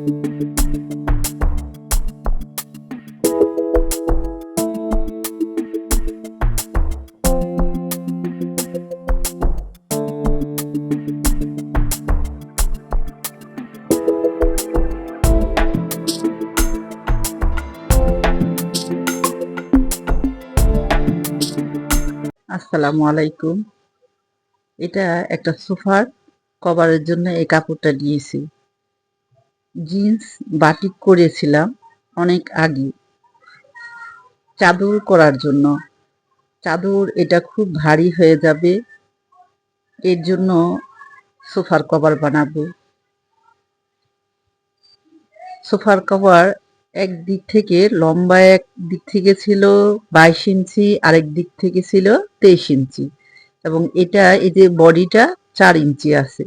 আসসালামু আলাইকুম। এটা একটা সোফার কভারের জন্য এই কাপড়টা নিয়েছি। জিন্স বাটিক করেছিলাম অনেক আগে। চাদর করার জন্য। চাদর এটা খুব ভারী হয়ে যাবে, এর জন্য সোফার কভার বানাবো। সোফার কভার এক দিক থেকে লম্বা এক দিক থেকে ছিল বাইশ ইঞ্চি, আরেক দিক থেকে ছিল তেইশ ইঞ্চি। এবং এটা এই যে বডিটা চার ইঞ্চি আছে।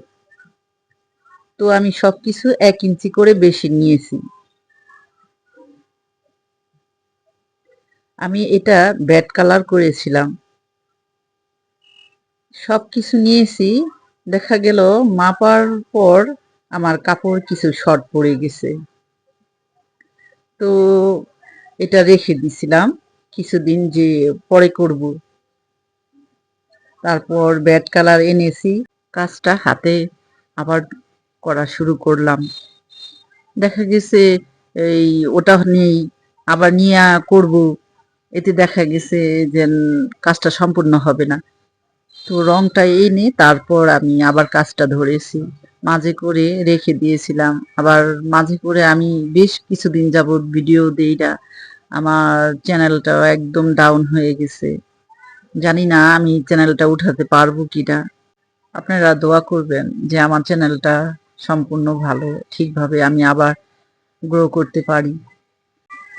তো আমি সবকিছু এক ইঞ্চি করে বেশি নিয়েছি। আমি এটা ব্যাড কালার করেছিলাম। সব কিছু নিয়েছি, দেখা গেল মাপার পর আমার কাপড় কিছু শর্ট পড়ে গেছে। তো এটা রেখে দিছিলাম, কিছুদিন যে পরে করব। তারপর ব্যাড কালার এনেছি, কাজটা হাতে আবার করা শুরু করলাম। দেখা গেছে, এই ওটা নেই আবার নিয়ে করব। এতে দেখা গেছে যে কাজটা সম্পূর্ণ হবে না। তো রংটা এনে তারপর আমি আবার কাজটা ধরেছি। মাঝে করে রেখে দিয়েছিলাম। আবার মাঝে করে আমি বেশ কিছুদিন যাবৎ ভিডিও দিই না। আমার চ্যানেলটাও একদম ডাউন হয়ে গেছে। জানি না আমি চ্যানেলটা উঠাতে পারব কিনা। আপনারা দোয়া করবেন যে আমার চ্যানেলটা সম্পূর্ণ ভালো, ঠিকভাবে আমি আবার গ্রো করতে পারি।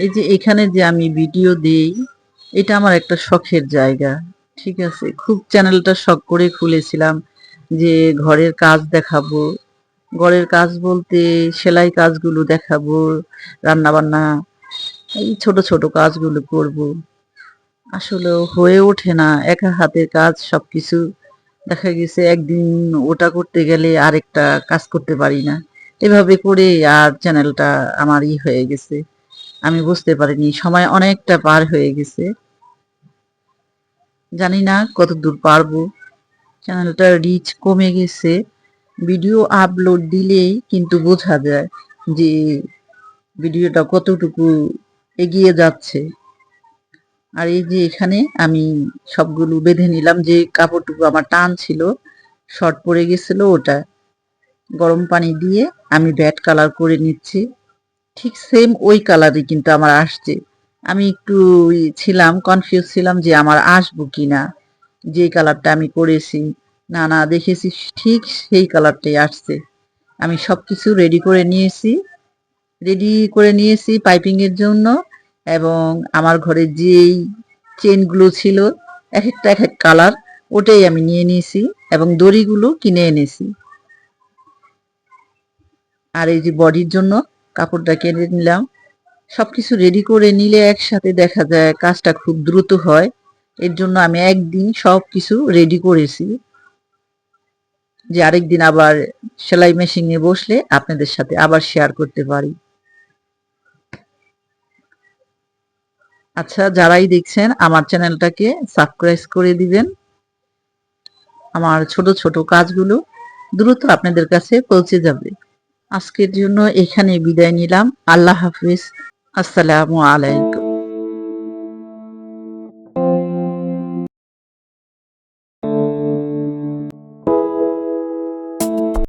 এই যে এখানে যে আমি ভিডিও দিই, এটা আমার একটা শখের জায়গা, ঠিক আছে? খুব চ্যানেলটা শখ করে খুলেছিলাম যে ঘরের কাজ দেখাবো। ঘরের কাজ বলতে সেলাই কাজগুলো দেখাবো রান্না বান্না এই ছোট ছোট কাজগুলো করব। আসলে হয়ে ওঠে না, একা হাতের কাজ সবকিছু। দেখা গেছে একদিন ওটা করতে গেলে আরেকটা কাজ করতে পারি না। এভাবে করে আর চ্যানেলটা আমার ই হয়ে গেছে। আমি বুঝতে পারিনি, সময় অনেকটা পার হয়ে গেছে। জানি না কত দূর পারব। চ্যানেলটার রিচ কমে গেছে। ভিডিও আপলোড দিলেই কিন্তু বোঝা যায় যে ভিডিওটা কতটুকু এগিয়ে যাচ্ছে। আর এই যে এখানে আমি সবগুলো বেঁধে নিলাম, যে কাপড়টুকু আমার টান ছিল, শর্ট পড়ে গেছিল ওটা। গরম পানি দিয়ে আমি ব্যাট কালার করে নিচ্ছি। ঠিক সেম ওই কালারই কিন্তু আমার আসছে। আমি একটু ছিলাম কনফিউজ ছিলাম যে আমার আসব কিনা, যে কালারটা আমি করেছি। না না, দেখেছি ঠিক সেই কালারটাই আসছে। আমি সব কিছু রেডি করে নিয়েছি। রেডি করে নিয়েছি পাইপিং এর জন্য। এবং আমার ঘরে যেই চেনগুলো ছিল, এক একটা, এক এক কালার ওটাই আমি নিয়ে নিয়েছি এবং দড়িগুলো কিনে এনেছি। আর এই যে বডির জন্য কাপড়টা কিনে নিলাম। সবকিছু রেডি করে নিলে একসাথে দেখা যায় কাজটা খুব দ্রুত হয়। এর জন্য আমি একদিন সব কিছু রেডি করেছি। যে আরেকদিন আবার সেলাই মেশিনে বসলে আপনাদের সাথে আবার শেয়ার করতে পারি। আচ্ছা যারাই দেখছেন, আমার চ্যানেলটাকে সাবস্ক্রাইব করে দিবেন। আমার ছোট ছোট কাজগুলো দ্রুত আপনাদের কাছে পৌঁছে যাবে। আজকের জন্য এখানে বিদায় নিলাম। আল্লাহ হাফিজ। আসসালামু আলাইকুম।